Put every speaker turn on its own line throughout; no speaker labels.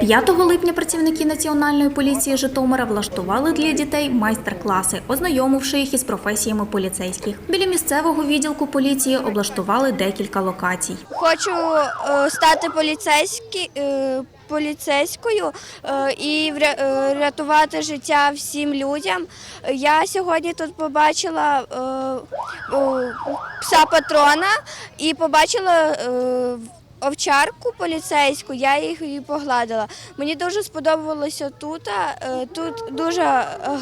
5 липня працівники Національної поліції Житомира влаштували для дітей майстер-класи, ознайомивши їх із професіями поліцейських. Біля місцевого відділку поліції облаштували декілька локацій.
Хочу е, стати е, поліцейською е, і вря- е, рятувати життя всім людям. Я сьогодні тут побачила пса патрона і побачила овчарку поліцейську, я їх її погладила. Мені дуже сподобалося тут. е, Тут дуже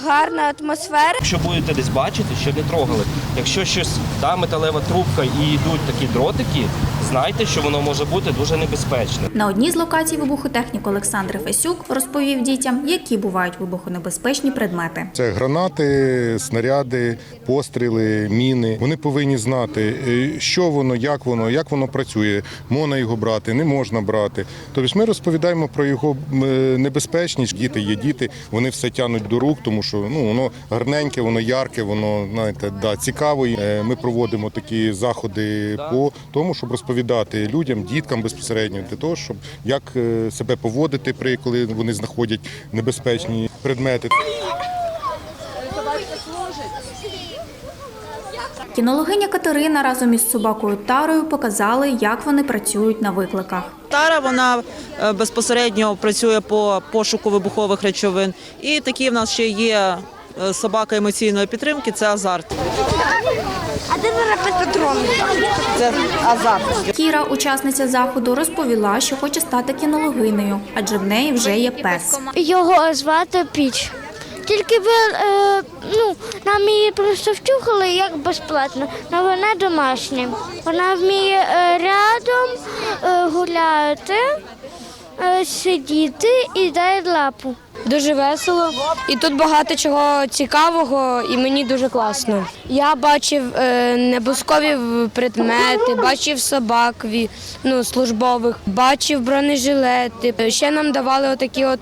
гарна атмосфера.
Якщо будете десь бачити, що не трогали. Якщо щось та металева трубка і йдуть такі дротики, знайте, що воно може бути дуже небезпечне.
На одній з локацій вибухотехнік Олександр Фесюк розповів дітям, які бувають вибухонебезпечні предмети.
Це гранати, снаряди, постріли, міни. Вони повинні знати, е, що воно, як воно, як воно працює. Можна його брати, не можна брати. Тобто ми розповідаємо про його е, небезпечність. Діти є діти, вони все тянуть до рук, тому що ну воно гарненьке, воно ярке, воно знаєте, да, цікаво. Е, Ми проводимо такі заходи по тому, щоб розповідати людям, діткам безпосередньо для того, щоб як е, себе поводити при коли вони знаходять небезпечні предмети.
Кінологиня Катерина разом із собакою Тарою показали, як вони працюють на викликах.
Тара вона е, безпосередньо працює по пошуку вибухових речовин. І такі в нас ще є е, собака емоційної підтримки. Це азарт.
А де зараз патрон?
Це азарт.
Кіра, учасниця заходу, розповіла, що хоче стати кінологинею, адже в неї вже є пес.
Його звати Піч. Тільки ви, е, ну, нам її просто вчухали як безплатно, але вона домашня. Вона вміє е, рядом е, гуляти, сидіти і дає лапу.
Дуже весело, і тут багато чого цікавого, і мені дуже класно. Я бачив е, небускові предмети, бачив собак ну, службових, бачив бронежилети. Ще нам давали отакі от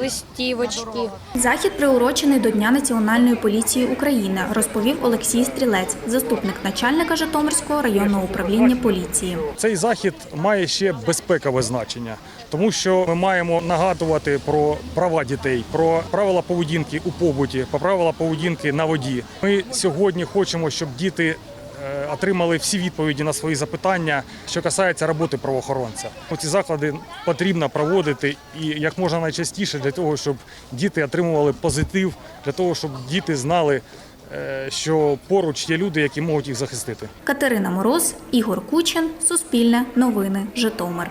листівочки.
Захід приурочений до Дня Національної поліції України, розповів Олексій Стрілець, заступник начальника Житомирського районного управління поліції.
Цей захід має ще безпекове значення, тому що ми маємо нагадувати про права дітей, про правила поведінки у побуті, про правила поведінки на воді. Ми сьогодні хочемо, щоб діти. Е, Отримали всі відповіді на свої запитання, що касається роботи правоохоронця. Ці заклади потрібно проводити і як можна найчастіше для того, щоб діти отримували позитив, для того, щоб діти знали, е, що поруч є люди, які можуть їх захистити.
Катерина Мороз, Ігор Кучин, Суспільне, Новини, Житомир.